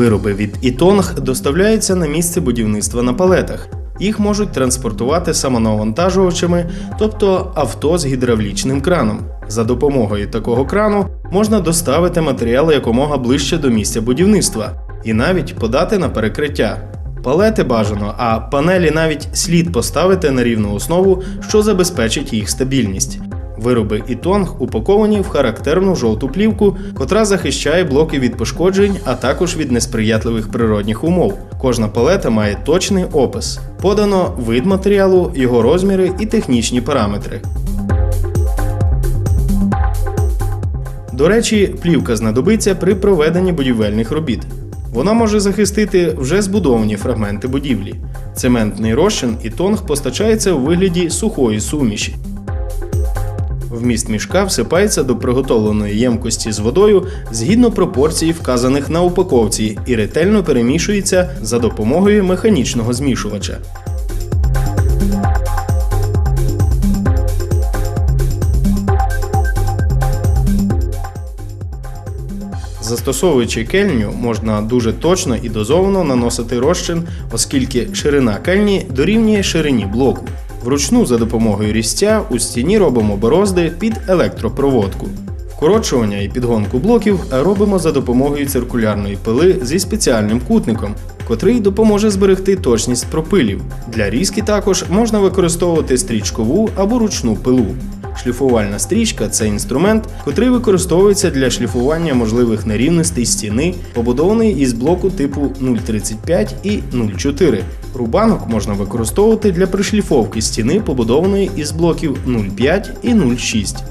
Вироби від Ітонг доставляються на місце будівництва на палетах. Їх можуть транспортувати самонавантажувачами, тобто авто з гідравлічним краном. За допомогою такого крану можна доставити матеріали якомога ближче до місця будівництва і навіть подати на перекриття. Палети бажано, а панелі навіть слід поставити на рівну основу, що забезпечить їх стабільність. Вироби Ітонг упаковані в характерну жовту плівку, котра захищає блоки від пошкоджень, а також від несприятливих природних умов. Кожна палета має точний опис. Подано вид матеріалу, його розміри і технічні параметри. До речі, плівка знадобиться при проведенні будівельних робіт. Вона може захистити вже збудовані фрагменти будівлі. Цементний розчин і тонг постачається у вигляді сухої суміші. Вміст мішка всипається до приготовленої ємкості з водою згідно пропорцій, вказаних на упаковці, і ретельно перемішується за допомогою механічного змішувача. Застосовуючи кельню, можна дуже точно і дозовано наносити розчин, оскільки ширина кельні дорівнює ширині блоку. Вручну за допомогою різця у стіні робимо борозди під електропроводку. Вкорочування і підгонку блоків робимо за допомогою циркулярної пили зі спеціальним кутником, котрий допоможе зберегти точність пропилів. Для різки також можна використовувати стрічкову або ручну пилу. Шліфувальна стрічка це інструмент, котрий використовується для шліфування можливих нерівностей стіни, побудований із блоку типу 0,35 і 0,4. Рубанок можна використовувати для пришліфовки стіни, побудованої із блоків 0,5 і 0,6.